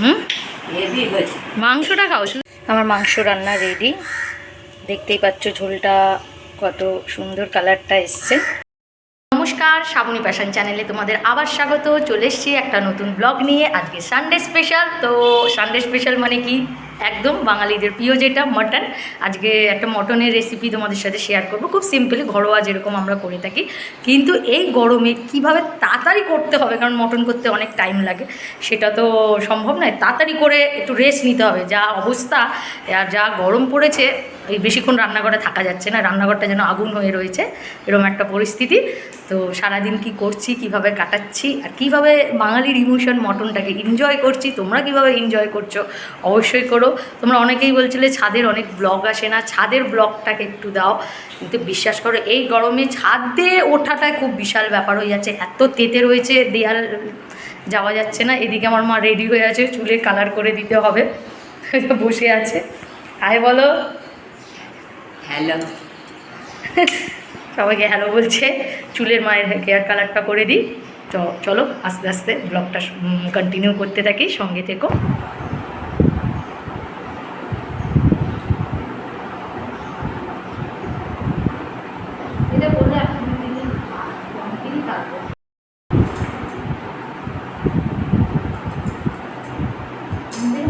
হুম? মাংসটা খাও আমার মাংস রান্না রেডি দেখতেই পাচ্ছ ঝোলটা কত সুন্দর কালারটা এসছে। নমস্কার শ্রাবণী প্যাশন চ্যানেলে তোমাদের আবার স্বাগত। চলে এসছি একটা নতুন ব্লগ নিয়ে। আজকে সানডে স্পেশাল তো সানডে স্পেশাল মানে কি? একদম বাঙালিদের প্রিয় যেটা মটন আজকে একটা মটনের রেসিপি তোমাদের সাথে শেয়ার করব। খুব সিম্পলি ঘরোয়া যেরকম আমরা করে থাকি। কিন্তু এই গরমে কীভাবে তাড়াতাড়ি করতে হবে? কারণ মটন করতে অনেক টাইম লাগে। সেটা তো সম্ভব নয়। তাড়াতাড়ি করে একটু রেস্ট নিতে হবে। যা অবস্থা, আর যা গরম পড়েছে এই বেশিক্ষণ রান্নাঘরে থাকা যাচ্ছে না, রান্নাঘরটা যেন আগুন হয়ে রয়েছে, এরকম একটা পরিস্থিতি। তো সারাদিন কি করছি, কীভাবে কাটাচ্ছি, আর কীভাবে বাঙালির ইমোশন মটনটাকে এনজয় করছি, তোমরা কীভাবে এনজয় করছ, অবশ্যই করো। তোমরা অনেকেই বলছিলে ছাদের অনেক ব্লগ আসে না, ছাদের ব্লগটাকে একটু দাও। কিন্তু বিশ্বাস করো, এই গরমে ছাদে ওঠাটাই খুব বিশাল ব্যাপার হয়ে যাচ্ছে। এত তেতে রয়েছে, দেয়াল যাওয়া যাচ্ছে না, এদিকে আমার মা রেডি হয়ে আছে চুলে কালার করে দিতে হবে। বসে আছে। হাই বলো। হ্যালো সবাইকে হ্যালো বলছে। চুলের মায়ের হেয়ার কালারটা করে দিই। তো চলো আস্তে আস্তে ব্লগটা কন্টিনিউ করতে থাকি সঙ্গে থেকো।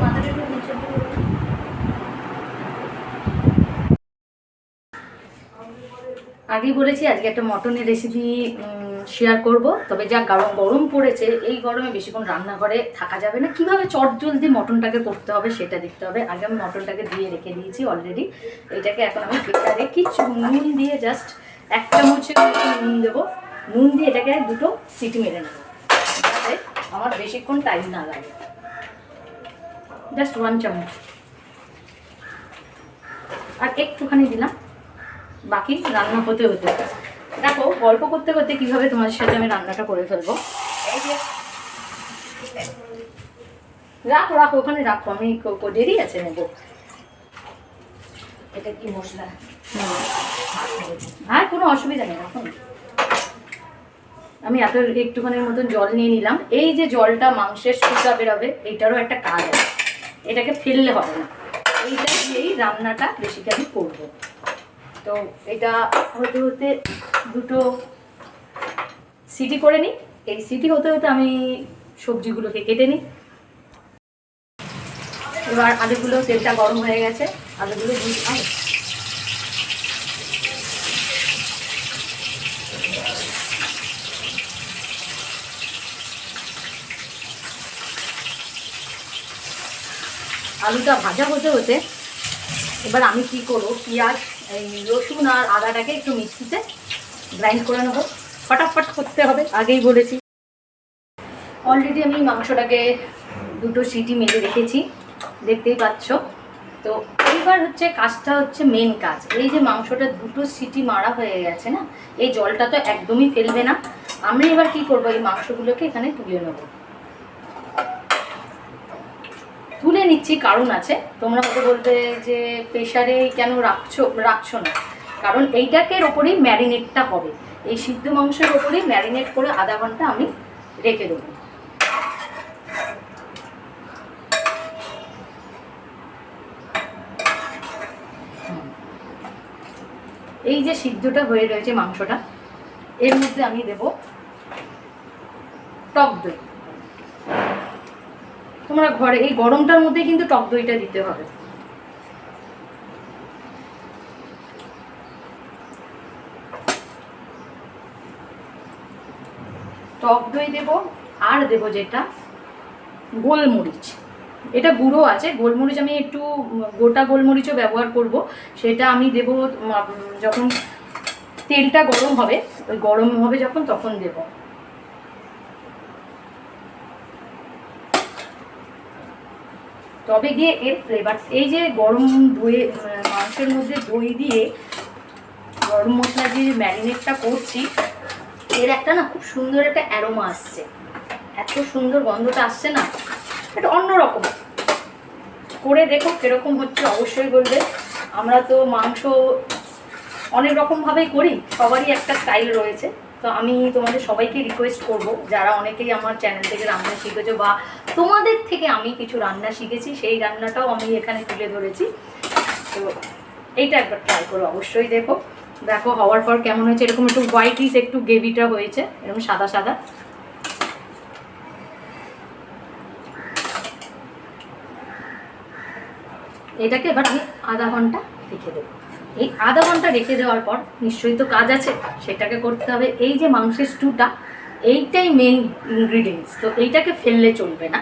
মাথাটা একটু নিচে করে আগেই বলেছি, আজকে একটা মটনের রেসিপি শেয়ার করব। তবে যা গরম গরম পড়েছে, এই গরমে বেশিক্ষণ রান্নাঘরে থাকা যাবে না। কীভাবে চট জলদি মটনটাকে করতে হবে সেটা দেখতে হবে। আগে আমি মটনটাকে দিয়ে রেখে দিয়েছি অলরেডি এটাকে এখন আমি প্রেসারে কিছু নুন দিয়ে জাস্ট এক চামচের মতো নুন দেবো। নুন দিয়ে এটাকে দুটো সিটি মেরে নেব। আমার বেশিক্ষণ টাইম না লাগে। জাস্ট ওয়ান চামচ। আর একটুখানি দিলাম। বাকি রান্না হতে হতে। দেখো গল্প করতে করতে কীভাবে তোমাদের সাথে আমি রান্নাটা করে ফেলব। রাখো রাখো ওখানে রাখো। আমি দেরি আছে নেব এটা কি মশলা? আর কোনো অসুবিধা নেই এখন আমি এত একটুখানির মতন জল নিয়ে নিলাম। এই যে জলটা মাংসের সুতা বেরোবে এইটারও একটা কাজ আছে। এটাকে ফেললে হবে না। এইটা দিয়েই রান্নাটা বেসিক্যালি করব। তো এটা হতে হতে দুটো সিটি করে নিই। এই সিটি হতে হতে আমি সবজিগুলোকে কেটে নিই। এবার আলুগুলো তেলটা গরম হয়ে গেছে। আলুগুলো আলুটা ভাজা হতে হতে এবার আমি কি করব? পেঁয়াজ এই রসুন আর আদাটাকে একটু মিক্সিতে গ্রাইন্ড করে নেব। ফটাফট করতে হবে, আগেই বলেছি। অলরেডি আমি মাংসটাকে দুটো সিটি মেরে রেখেছি, দেখতেই পাচ্ছ। তো এইবার হচ্ছে কাজটা হচ্ছে মেন কাজ। এই যে মাংসটা দুটো সিটি মারা হয়ে গেছে না, এই জলটা তো একদমই ফেলবে না। আমরা এবার কি করব, এই মাংসগুলোকে এখানে তুলে নেব। তুলে নিচ্ছি, কারণ আছে। তোমরা হয়তো বলবে যে প্রেশারে কেন রাখছো রাখছো না। কারণ এইটাকের ওপরেই ম্যারিনেটটা হবে। এই সিদ্ধ মাংসের ওপরেই ম্যারিনেট করে আধা ঘণ্টা আমি রেখে দেবো। এই যে সিদ্ধটা হয়ে রয়েছে মাংসটা, এর মধ্যে আমি দেব টক দই। তোমরা ঘরে, এই গরমটার মধ্যে কিন্তু টক দইটা দিতে হবে। টক দই দেব, আর দেব যেটা, গোলমরিচ। এটা গুঁড়ো আছে, গোলমরিচ আমি একটু, গোটা গোলমরিচও ব্যবহার করব। সেটা আমি দেব যখন তেলটা গরম হবে, ওই গরম হবে যখন, তখন দেবো। তবে গিয়ে এর ফ্লেভার এই যে গরম দইয়ে মাংসের মধ্যে দই দিয়ে গরম মশলা দিয়ে ম্যারিনেটটা করছি, এর একটা না খুব সুন্দর একটা অ্যারোমা আসছে। এত সুন্দর গন্ধটা আসছে না, এটা অন্যরকম করে দেখো কীরকম হচ্ছে, অবশ্যই বলবে। আমরা তো মাংস অনেক রকমভাবেই করি, সবারই একটা স্টাইল রয়েছে। তো আমি তোমাদের সবাইকে রিকোয়েস্ট করব, যারা অনেকেই আমার চ্যানেল থেকে রান্না শিখেছো বা তোমাদের থেকে আমি কিছু রান্না শিখেছি, সেই রান্নাটাও আমি এখানে তুলে ধরেছি। তো এইটা একবার ট্রাই করো, অবশ্যই দেখো। দেখো হওয়ার পর কেমন হয়েছে, এরকম একটু হোয়াইটিস একটু গ্রেভিটা হয়েছে, এরকম সাদা সাদা। এটাকে এবার আমি আধা ঘণ্টা রেখে দেবো। এই আধা ঘণ্টা রেখে দেওয়ার পর নিশ্চয়ই তো কাজ আছে, সেটাকে করতে হবে। এই যে মাংসের স্টুটা এইটাই মেন ইনগ্রিডিয়েন্টস তো এইটাকে ফেললে চলবে না।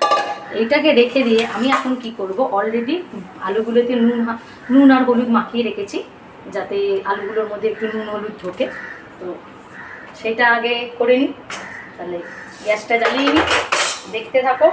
এইটাকে রেখে দিয়ে আমি এখন কি করব? অলরেডি আলুগুলোতে নুন নুন আর হলুদ মাখিয়ে রেখেছি, যাতে আলুগুলোর মধ্যে একটু নুন হলুদ ঢোকে। তো সেটা আগে করে নিই। তাহলে গ্যাসটা জ্বালিয়ে নিই। দেখতে থাকো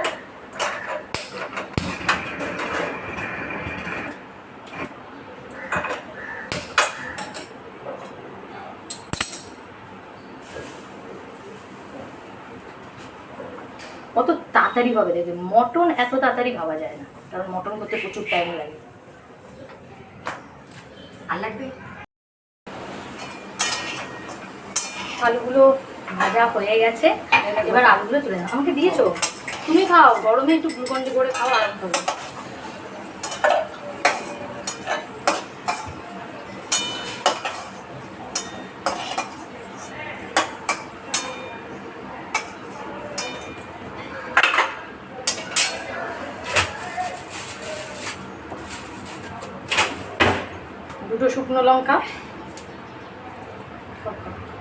কত তাড়াতাড়ি হবে, দেখবে মটন এত তাড়াতাড়ি ভাবা যায় না, কারণ মটন করতে প্রচুর টাইম লাগে। আর লাগবে? আলুগুলো ভাজা হয়ে গেছে, এবার আলুগুলো তুলে আমাকে দিয়েছ? তুমি খাও, গরমে একটু গ্লুকন্ডি করে খাও আরাম হবে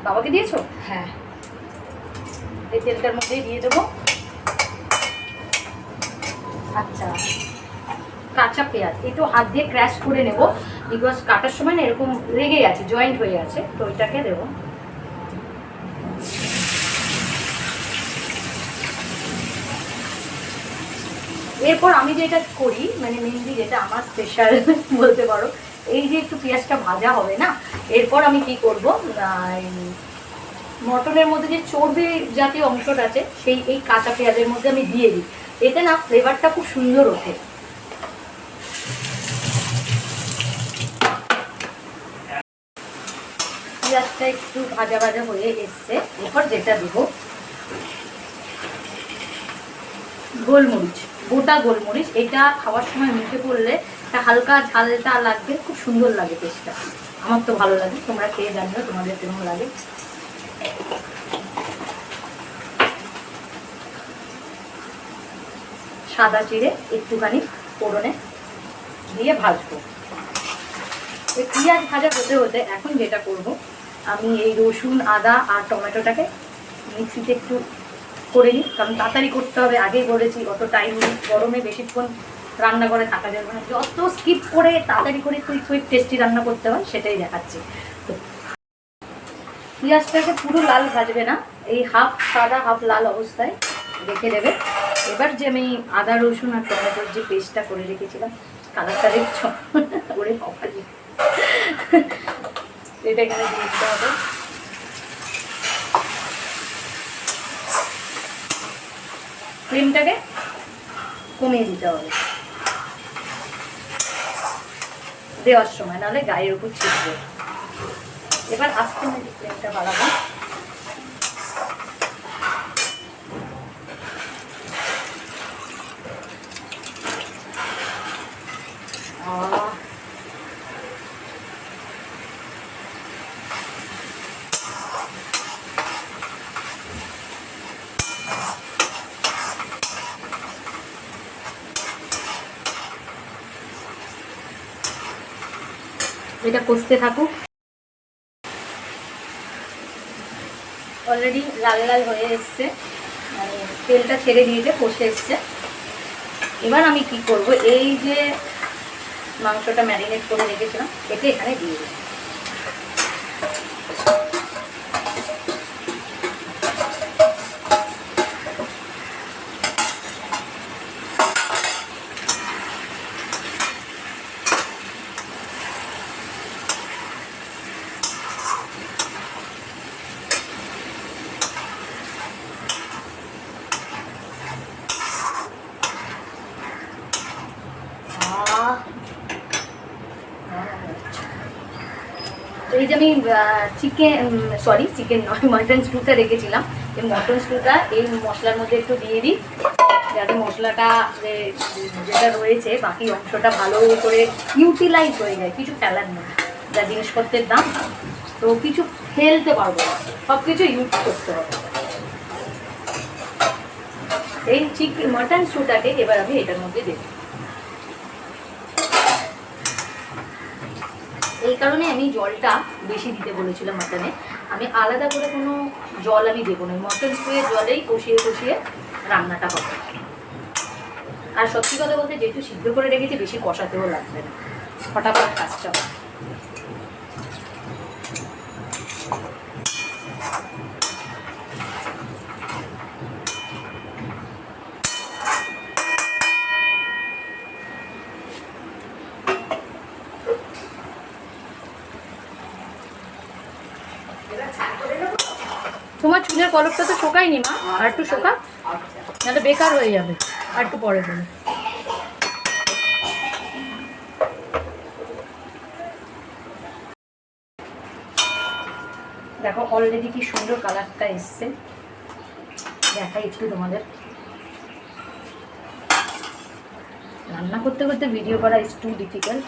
বাবাকে দিয়েছ? হ্যাঁ। এই তেলটার মধ্যেই দিয়ে দেবো। আচ্ছা। কাঁচা পেঁয়াজ। একটু হাত দিয়ে ক্র্যাশ করে নেব। বিকজ কাটার সময় না এরকম লেগে গেছে জয়েন্ট হয়ে আছে তো ওইটাকে দেবো। এরপর আমি যেটা করি মানে মেনলি যেটা আমার স্পেশাল বলতে পারো এই যে একটু পেঁয়াজটা ভাজা হবে না, এরপর আমি কি করব? মটনের মধ্যে যে চর্বি জাতীয় অংশটা আছে, সেই, এই কাঁচা পেঁয়াজের মধ্যে আমি দিয়ে দিই। এতে না ফ্লেভারটা খুব সুন্দর ওঠে। পেঁয়াজটা একটু ভাজা ভাজা হয়ে এসছে। এরপর যেটা দেবো, গোলমরিচ, গোটা গোলমরিচ। এটা খাওয়ার সময় মুখে পড়লে একটা হালকা ঝাল ঝালটা লাগবে, খুব সুন্দর লাগে টেস্টটা আমার তো ভালো লাগে, তোমরা খেয়ে জানিও, তোমাদের কেমন লাগে। সাদা চিড়ে একটুখানি ফোড়নে দিয়ে ভাজবো। এই পেঁয়াজ ভাজা হতে হতে এখন যেটা করব, আমি এই রসুন, আদা আর টমেটোটাকে মিক্সিতে একটু করে নিই, কারণ তাড়াতাড়ি করতে হবে। আগেই বলেছি, অত টাইম গরমে বেশিক্ষণ রান্না করে থাকা যাবে না। যত স্কিপ করে তাড়াতাড়ি করে কুইক কুইক টেস্টি রান্না করতে হয় সেটাই দেখাচ্ছি। তো পেঁয়াজটাকে পুরো লাল ভাজবে না, এই হাফ সাদা হাফ লাল অবস্থায় রেখে দেবে। এবার যে আমি আদা, রসুন আর টমেটোর যে পেস্টটা করে রেখেছিলাম কালারটা দেখছ? ওরে কপালি এটা এখানে দিয়ে হবে। ক্রিমটাকে কমিয়ে দিতে হবে। দেওয়ার সময় নাহলে গায়ের উপর ছিটবে। এবার আস্তে মেরে ফ্লেমটা বাড়াবো। এটা কষতে থাকুক। অলরেডি লাল লাল হয়ে এসছে। মানে তেলটা ছেড়ে দিয়েছে, কষে এসছে। এবার আমি কি করব? এই যে মাংসটা ম্যারিনেট করে রেখেছিলাম, এটা এখানে দিয়ে দেবো ওই যে আমি চিকেন সরি চিকেন নয় মাটন স্টুটা রেখেছিলাম। এই মটন স্টুটা এই মশলার মধ্যে একটু দিয়ে দিই। যাতে মশলাটা যেটা রয়েছে, বাকি অংশটা ভালো করে ইউটিলাইজ হয়ে যায়, কিছু ফেলার নেই। যা জিনিসপত্রের দাম। তো কিছু ফেলতে পারব না। সব কিছু ইউজ করতে হবে। এই চিকেন মাটন স্টুটাকে এবার আমি এটার মধ্যে দেবো এই কারণে আমি জলটা বেশি দিতে বলেছিলাম মাটনে। আমি আলাদা করে কোনো জল আমি দেবো না মটন স্টুয়ের জলেই কষিয়ে কষিয়ে রান্নাটা হবে। আর সত্যি কথা বলতে যেহেতু সিদ্ধ করে রেখেছি, বেশি কষাতেও লাগবে না। ফটাফট কাজটা। কলপটা তো শোকায়নি মা, আর একটু শোকা নাহলে বেকার হয়ে যাবে, আর একটু পরে দেবে। দেখো অলরেডি কি সুন্দর কালারটা এসছে। দেখাই একটু তোমাদের। রান্না করতে করতে ভিডিও করা ইজ টু ডিফিকাল্ট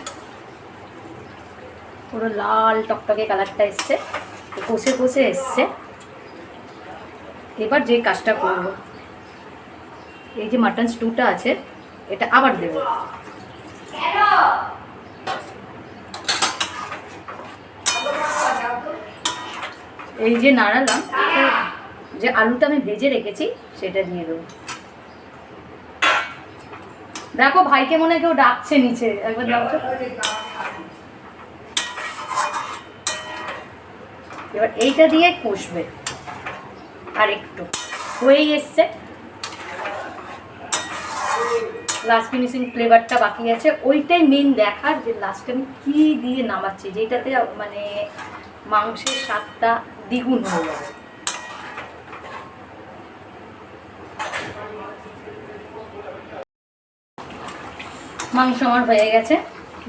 পুরো লাল টকটকে কালারটা এসছে, কষে কষে এসছে। এবার যে কাজটা করব, এই যে মাটন স্টুটা আছে, এটা আবার দেবো। এই যে নাড়ালাম, যে আলুটা আমি ভেজে রেখেছি, সেটা নিয়ে দেবো। দেখো ভাইকে মনে কেউ ডাকছে নিচে, একবার তো। এবার এইটা দিয়ে কষবে। আর একটু হয়েই এসছে। লাস্ট ফিনিশিং ফ্লেভারটা বাকি আছে। ওইটাই মেন দেখার যে লাস্টে আমি কী দিয়ে নামাচ্ছি, যেটাতে মানে মাংসের স্বাদটা দ্বিগুণ হয়ে যাবে। মাংস আমার হয়ে গেছে।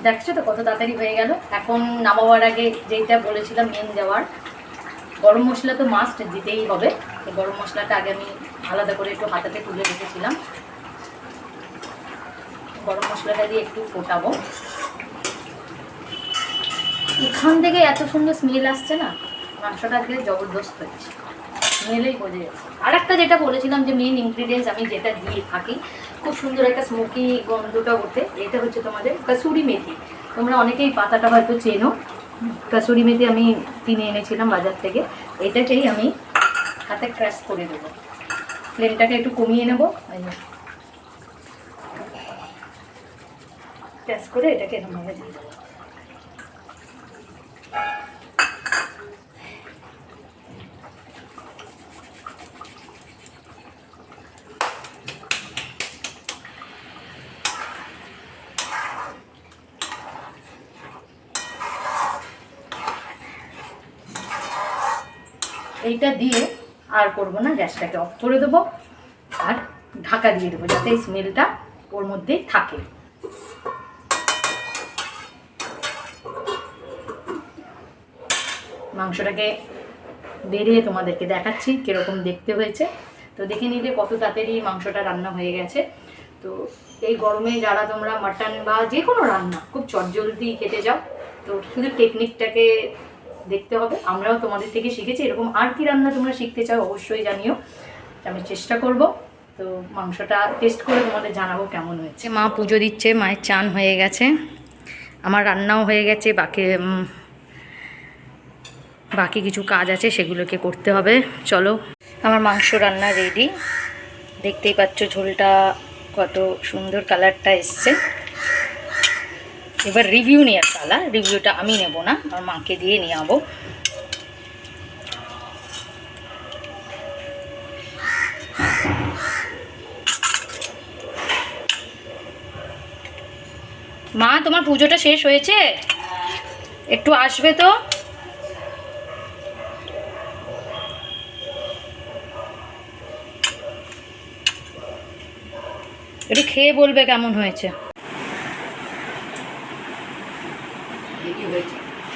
দেখছ তো কত তাড়াতাড়ি হয়ে গেল? এখন নামাবার আগে যেইটা বলেছিলাম মেন দেওয়ার গরম মশলা তো মাস্ট দিতেই হবে। তো গরম মশলাটা আগে আমি আলাদা করে একটু হাতাতে তুলে রেখেছিলাম। গরম মশলাটা দিয়ে একটু ফোটাবো। এখান থেকে এত সুন্দর স্মেল আসছে না, মাংসটা আজকে জবরদস্ত হচ্ছে। স্মেলেই বোঝা যাচ্ছে আর একটা যেটা বলেছিলাম যে মেন ইনগ্রিডিয়েন্টস আমি যেটা দিয়ে থাকি, খুব সুন্দর একটা স্মোকি গন্ধটা ওঠে। এটা হচ্ছে তোমাদের কাসুরি মেথি। তোমরা অনেকেই পাতাটা হয়তো চেনো। কাসুরি মেথি আমি কিনে এনেছিলাম বাজার থেকে। এটাকেই আমি হাতে ক্র্যাশ করে দেবো। ফ্লেমটাকে একটু কমিয়ে নেব। ক্র্যাশ করে এটাকে এরকমভাবে দিয়ে দেবো। এইটা দিয়ে আর করব না, গ্যাসটাকে অফ করে দেবো আর ঢাকা দিয়ে দেবো যাতে এই স্মেলটা ওর মধ্যেই থাকে। মাংসটাকে বেরিয়ে তোমাদেরকে দেখাচ্ছি কীরকম দেখতে হয়েছে। তো দেখে নিলে কত তাড়াতাড়ি মাংসটা রান্না হয়ে গেছে। তো এই গরমে যারা তোমরা মাটন বা যে কোনো রান্না খুব চটজলদি খেতে যাও তো শুধু টেকনিকটাকে দেখতে হবে। আমরাও তোমাদের থেকে শিখেছি। এরকম আর কি রান্না তোমরা শিখতে চাও অবশ্যই জানিও। আমি চেষ্টা করব। তো মাংসটা টেস্ট করে তোমাদের জানাব কেমন হয়েছে। মা পুজো দিচ্ছে, মায়ের চান হয়ে গেছে। আমার রান্নাও হয়ে গেছে, বাকি বাকি কিছু কাজ আছে, সেগুলোকে করতে হবে। চলো, আমার মাংস রান্না রেডি দেখতেই পাচ্ছ ঝোলটা কত সুন্দর কালারটা এসছে। এবার রিভিউ নেওয়ার পালা রিভিউটা আমি নেব না, আমার মাকে দিয়ে নিয়ে যাব মা, তোমার পুজোটা শেষ হয়েছে? একটু আসবে তো? একটু খেয়ে বলবে কেমন হয়েছে হেভি হয়েছে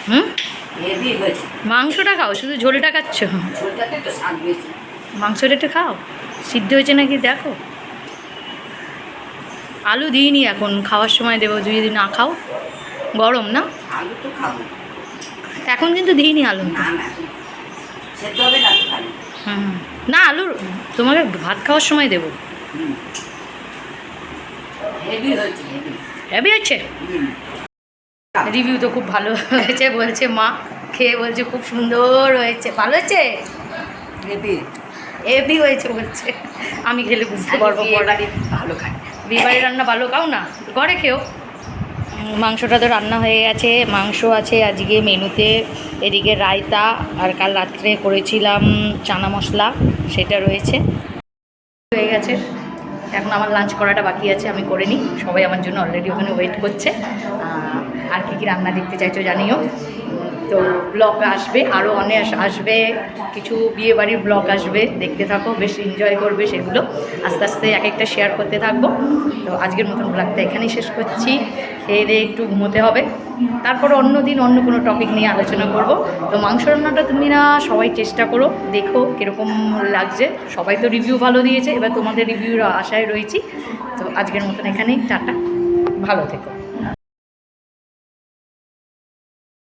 হুম? মাংসটা খাও শুধু ঝোলটা খাচ্ছ? মাংসটা একটু খাও। সিদ্ধ হয়েছে নাকি? দেখো। আলু দিইনি এখন খাওয়ার সময় দেবো। তুই যদি না খাও গরম না? আলু তো খাব। এখন কিন্তু দিইনি আলু। হুম। না আলু তোমাকে ভাত খাওয়ার সময় দেবো। হেভি আছে রিভিউ তো খুব ভালো হয়েছে বলছে মা খেয়ে বলছে খুব সুন্দর হয়েছে। ভালো হয়েছে? হেভি হেভি হয়েছে বলছে। আমি খেলে বুঝতে পারব ভালো খাই। বিয়েবাড়ির রান্না ভালো খাও না? ঘরে খেও। মাংসটা তো রান্না হয়ে গেছে মাংস আছে আজকে মেনুতে। এদিকে রায়তা আর কাল রাত্রে করেছিলাম চানা মশলা সেটা রয়েছে। হয়ে গেছে। এখন আমার লাঞ্চ করাটা বাকি আছে, আমি করে নিই। সবাই আমার জন্য অলরেডি ওখানে ওয়েট করছে। আর কী কী রান্না দেখতে চাইছো জানিও। তো ব্লগ আসবে আরও অনেক আসবে, কিছু বিয়ে বাড়ির ব্লগ আসবে, দেখতে থাকো, বেশ এনজয় করবে সেগুলো। আস্তে আস্তে এক একটা শেয়ার করতে থাকব। তো আজকের মতন ব্লগটা এখানেই শেষ করছি। খেয়ে দিয়ে একটু ঘুমোতে হবে। তারপর অন্য দিন অন্য কোনো টপিক নিয়ে আলোচনা করব। তো মাংস রান্নাটা তুমি না, সবাই চেষ্টা করো, দেখো কীরকম লাগছে। সবাই তো রিভিউ ভালো দিয়েছে, এবার তোমাদের রিভিউর আশায় রয়েছি। তো আজকের মতন এখানেই, টাটা। ভালো থেকো।